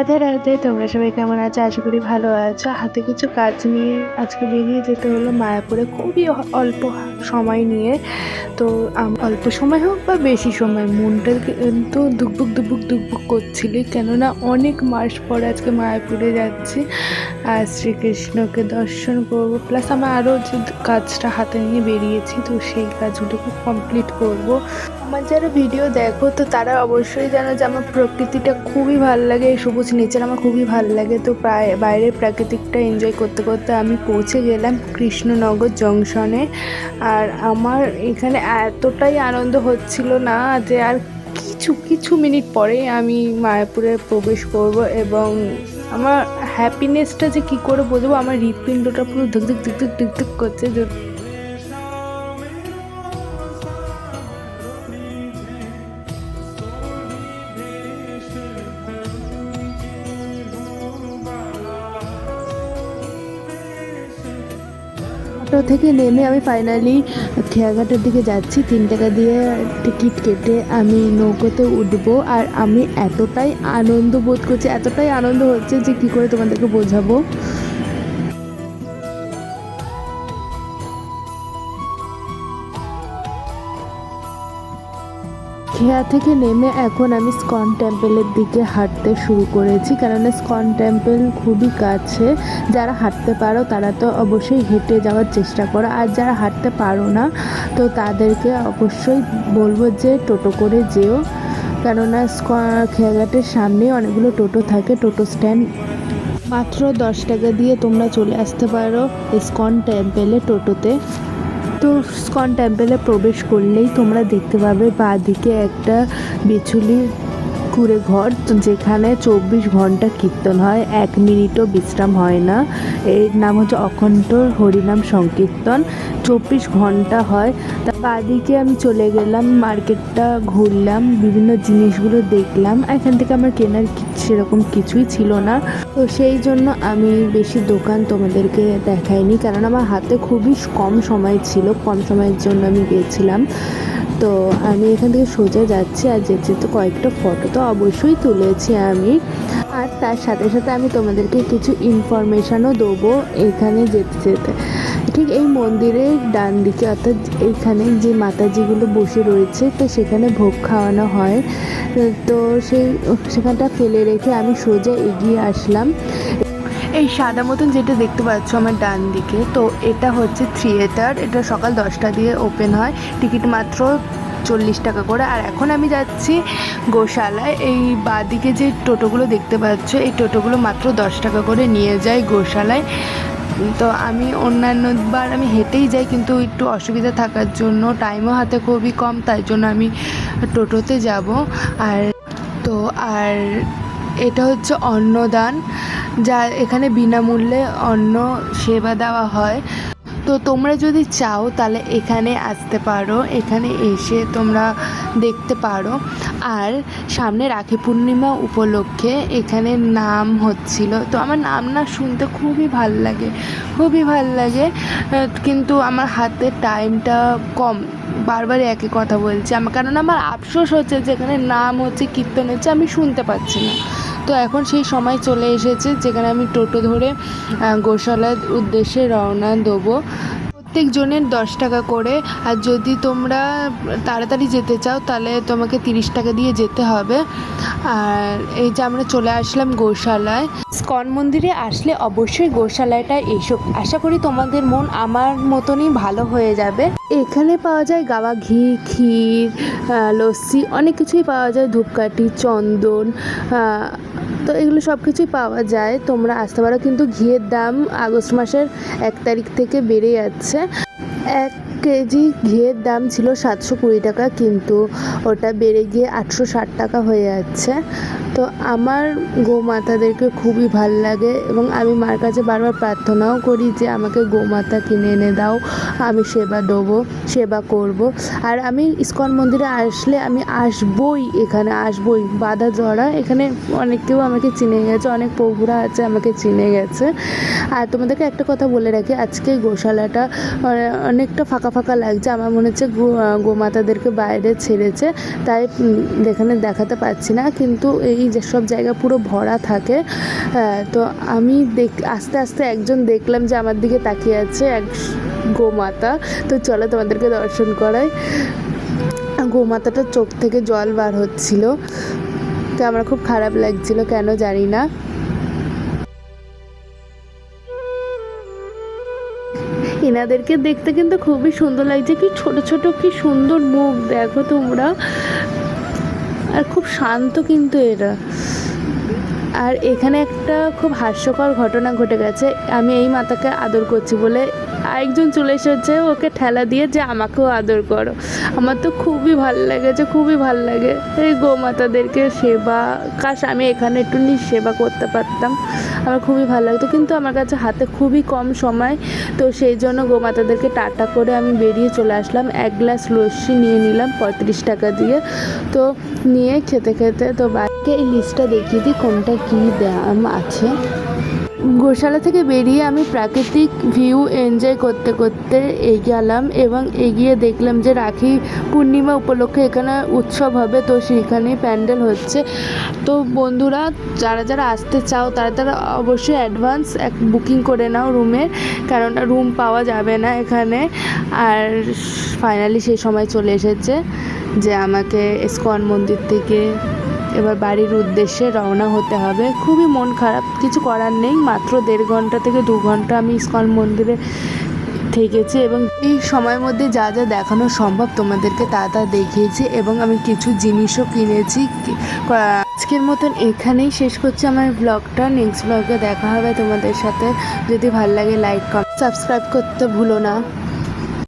রাধে রাধে, তোমরা সবাই কেমন আছো? আশা করি ভালো আছো। হাতে কিছু কাজ নিয়ে আজকে বেরিয়ে যেতে হলো মায়াপুরে খুবই অল্প সময় নিয়ে। তো অল্প সময় হোক বা বেশি সময়, মনটা কিন্তু দুকবুক দুকবুক দুকবুক করছিল। কেননা অনেক মাস পর আজকে মায়াপুরে যাচ্ছি আর শ্রীকৃষ্ণকে দর্শন করব প্লাস আমার আরও যে কাজটা হাতে নিয়ে বেরিয়েছি, তো সেই কাজগুলোকে কমপ্লিট করব। আমার যারা ভিডিও দেখো, তো তারা অবশ্যই জানো যে আমার প্রকৃতিটা খুবই ভালো লাগে, এই সবুজ নেচার আমার খুবই ভালো লাগে। তো প্রায় বাইরের প্রাকৃতিকটা এনজয় করতে করতে আমি পৌঁছে গেলাম কৃষ্ণনগর জংশনে আর আমার এখানে এতটাই আনন্দ হচ্ছিল না যে আর কিছু কিছু মিনিট পরেই আমি মায়াপুরে প্রবেশ করব এবং আমার হ্যাপিনেসটা যে কী করে বোঝাবো, আমার হৃৎপিণ্ডটা পুরো ধুক ধুক ধুক ধুক ধুক করছে। অটো থেকে নেমে আমি ফাইনালি খেয়াঘাটের দিকে যাচ্ছি। তিন টাকা দিয়ে টিকিট কেটে আমি নৌকোতে উঠবো আর আমি এতটাই আনন্দ বোধ করছি, এতটাই আনন্দ হচ্ছে যে কি করে তোমাদেরকে বোঝাবো। খেয়া থেকে নেমে এখন আমি স্কন টেম্পলের দিকে হাঁটতে শুরু করেছি। কেননা স্কন টেম্পল খুবই কাছে। যারা হাঁটতে পারো তারা তো অবশ্যই হেঁটে যাওয়ার চেষ্টা করো। আর যারা হাঁটতে পারো না, তো তাদেরকে অবশ্যই বলব যে টোটো করে যেও। কেননা খেয়াঘাটের সামনে অনেকগুলো টোটো থাকে, টোটো স্ট্যান্ড। মাত্র দশ টাকা দিয়ে তোমরা চলে আসতে পারো ইস্কন টেম্পেলে টোটোতে। তো স্কন টেম্পেলে প্রবেশ করলেই তোমরা দেখতে পাবে বাঁ দিকে একটা বিচুলি ঘর, তো যেখানে চব্বিশ ঘণ্টা কীর্তন হয়, এক মিনিটও বিশ্রাম হয় না। এর নাম হচ্ছে অখণ্ড হরিনাম সংকীর্তন। চব্বিশ ঘণ্টা হয়। তা বাদিকে আমি চলে গেলাম, মার্কেটটা ঘুরলাম, বিভিন্ন জিনিসগুলো দেখলাম। এখান থেকে আমার কেনার সেরকম কিছুই ছিল না। তো সেই জন্য আমি বেশি দোকান তোমাদেরকে দেখাইনি, কারণ আমার হাতে খুবই কম সময় ছিল। কম সময়ের জন্য আমি গিয়েছিলাম তো আমি এখান থেকে সোজা যাচ্ছি আর যেতে যেতে কয়েকটা ফটো তো অবশ্যই তুলেছি আমি। আর তার সাথে সাথে আমি তোমাদেরকে কিছু ইনফরমেশানও দেবো এখানে যেতে যেতে। ঠিক এই মন্দিরের ডান দিকে অর্থাৎ এইখানে যে মাতাজিগুলো বসে রয়েছে, তো সেখানে ভোগ খাওয়ানো হয়। তো সেই সেখানটা ফেলে রেখে আমি সোজা এগিয়ে আসলাম। এই সাদা মতন যেটা দেখতে পাচ্ছ আমার ডান দিকে, তো এটা হচ্ছে থিয়েটার। এটা সকাল দশটা দিয়ে ওপেন হয়। টিকিট মাত্র চল্লিশ টাকা করে। আর এখন আমি যাচ্ছি গোশালায়। এই বাদিকে যে টোটোগুলো দেখতে পাচ্ছ, এই টোটোগুলো মাত্র দশ টাকা করে নিয়ে যায় গোশালায়। তো আমি অন্যান্যবার আমি হেঁটেই যাই, কিন্তু একটু অসুবিধা থাকার জন্য। টাইমও হাতে খুবই কম, তাই জন্য আমি টোটোতে যাব। আর তো, আর এটা হচ্ছে অন্নদান। যা এখানে বিনামূল্যে অন্ন সেবা দেওয়া হয়। তো তোমরা যদি চাও তাহলে এখানে আসতে পারো। এখানে এসে তোমরা দেখতে পারো। আর সামনে রাখি পূর্ণিমা উপলক্ষে এখানে নাম হচ্ছিল। তো আমার নাম না শুনতে খুবই ভালো লাগে, খুবই ভালো লাগে। কিন্তু আমার হাতে টাইমটা কম। বারবার একই কথা বলছি। আমার কারণ আমার আফসোস হচ্ছে যেখানে নাম হচ্ছে, কীর্তন হচ্ছে, আমি শুনতে পাচ্ছি না। তো এখন সেই সময় চলে এসেছে, যেখানে আমি টোটো ধরে গোশালার উদ্দেশ্যে রওনা দেবো। প্রত্যেক জনের দশ টাকা করে, আর যদি তোমরা তাড়াতাড়ি যেতে চাও, তাহলে তোমাকে তিরিশ টাকা দিয়ে যেতে হবে। আর এই যে আমরা চলে আসলাম গোশালায়। স্কন মন্দিরে আসলে অবশ্যই গোশালাটা এসো। আশা করি তোমাদের মন আমার মতনই ভালো হয়ে যাবে। এখানে পাওয়া যায় গাওয়া ঘি, ক্ষীর লস্যি, অনেক কিছুই পাওয়া যায়। ধূপকাঠি, চন্দন তো এগুলো সব কিছুই পাওয়া যায়। তোমরা আসতে পারো, কিন্তু ঘিয়ের দাম আগস্ট মাসের এক তারিখ থেকে বেড়ে যাচ্ছে। এক কেজি ঘিয়ের দাম ছিল সাতশো কুড়ি টাকা, কিন্তু ওটা বেড়ে গিয়ে আটশো ষাট টাকা হয়ে যাচ্ছে। তো আমার গোমাতাদেরকে খুবই ভালো লাগে এবং আমি মার কাছে বারবার প্রার্থনাও করি যে আমাকে গোমাতা কিনে এনে দাও, আমি সেবা দেবো, সেবা করব। আর আমি ইস্কন মন্দিরে আসলে আমি আসবই এখানে, আসবই। বাধা জড়া এখানে অনেক কেউ আমাকে চিনে গেছে, অনেক প্রভুরা আছে আমাকে চিনে গেছে। আর তোমাদেরকে একটা কথা বলে রাখি, আজকে গোশালাটা অনেকটা ফাঁকা ফাঁকা লাগছে। আমার মনে হচ্ছে গোমাতাদেরকে বাইরে ছেড়েছে, তাই এখানে দেখাতে পাচ্ছি না। কিন্তু এই যেসব জায়গা পুরো ভরা থাকে হ্যাঁ, তো আমি দেখ আস্তে আস্তে একজন দেখলাম যে আমার দিকে তাকিয়ে আছে এক গোমাতা। তো চলো তোমাদেরকে দর্শন করাই। গোমাতাটার চোখ থেকে জল বার হচ্ছিল। তো আমার খুব খারাপ লাগছিল কেন জানি না। এনাদেরকে দেখতে কিন্তু খুবই সুন্দর লাগছে কি ছোট ছোট কি সুন্দর মুখ দেখো তোমরা। আর খুব শান্ত কিন্তু এরা। আর এখানে একটা খুব হাস্যকর ঘটনা ঘটে গেছে। আমি এই মাতাকে আদর করছি বলে আরেকজন চলে এসেছে, ওকে ঠেলা দিয়ে যে আমাকেও আদর করো। আমার তো খুবই ভালো লেগেছে, খুবই ভালো লাগে। এই গোমাতাদেরকে সেবা, কাশ, আমি এখানে একটু নি সেবা করতে পারতাম। আমার খুবই ভালো লাগতো, কিন্তু আমার কাছে হাতে খুবই কম সময়। তো সেই জন্য গোমাতাদেরকে টাটা করে আমি বেরিয়ে চলে আসলাম। এক গ্লাস লস্যি নিয়ে নিলাম পঁয়ত্রিশ টাকা দিয়ে। তো নিয়ে খেতে খেতে তো বাড়িকে এই লিস্টটা দেখিয়ে দিই, কোনটা কী দাম আছে। গোশালা থেকে বেরিয়ে আমি প্রাকৃতিক ভিউ এনজয় করতে করতে এগিয়ালাম এবং এগিয়ে দেখলাম যে রাখি পূর্ণিমা উপলক্ষে এখানে উৎসব হবে। তো সেখানেই প্যান্ডেল হচ্ছে। তো বন্ধুরা, যারা যারা আসতে চাও, তারা তারা অবশ্যই অ্যাডভান্স এক বুকিং করে নাও রুমের, কারণ রুম পাওয়া যাবে না এখানে। আর ফাইনালি সেই সময় চলে এসেছে যে আমাকে ইস্কন মন্দির থেকে এবার বাড়ির উদ্দেশ্যে রওনা হতে হবে। খুবই মন খারাপ, কিছু করার নেই। মাত্র দেড় ঘণ্টা থেকে দু ঘণ্টা আমি ইস্কন মন্দিরে থেকেছি এবং এই সময়ের মধ্যে যা যা দেখানো সম্ভব তোমাদেরকে তা তা দেখিয়েছি এবং আমি কিছু জিনিসও কিনেছি। আজকের মতন এখানেই শেষ করছি আমার ব্লগটা নেক্সট ব্লগে দেখা হবে তোমাদের সাথে। যদি ভালো লাগে লাইক কমেন্ট সাবস্ক্রাইব করতে ভুলো না।